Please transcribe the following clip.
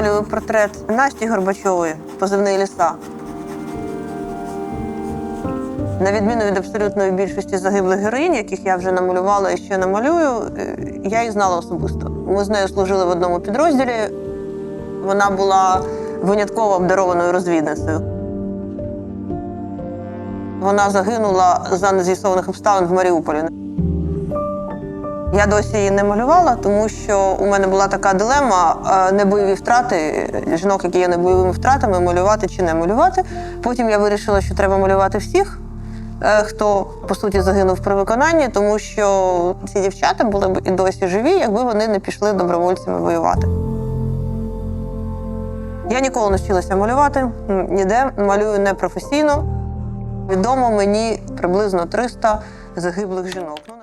малюю портрет Насті Горбачової, позивний ліса. На відміну від абсолютної більшості загиблих героїнь, яких я вже намалювала і ще намалюю, е, я їх знала особисто. Ми з нею служили в одному підрозділі. Вона була винятково обдарованою розвідницею. Вона загинула за нез'ясованих обставин в Маріуполі. Я досі її не малювала, тому що у мене була така дилема е, небойові втрати, жінок, які є небойовими втратами, малювати чи не малювати. Потім я вирішила, що треба малювати всіх, е, хто по суті загинув при виконанні, тому що ці дівчата були б і досі живі, якби вони не пішли добровольцями воювати. Я ніколи не вчилася малювати ніде, малюю непрофесійно. Відомо мені приблизно 300 загиблих жінок. Ну,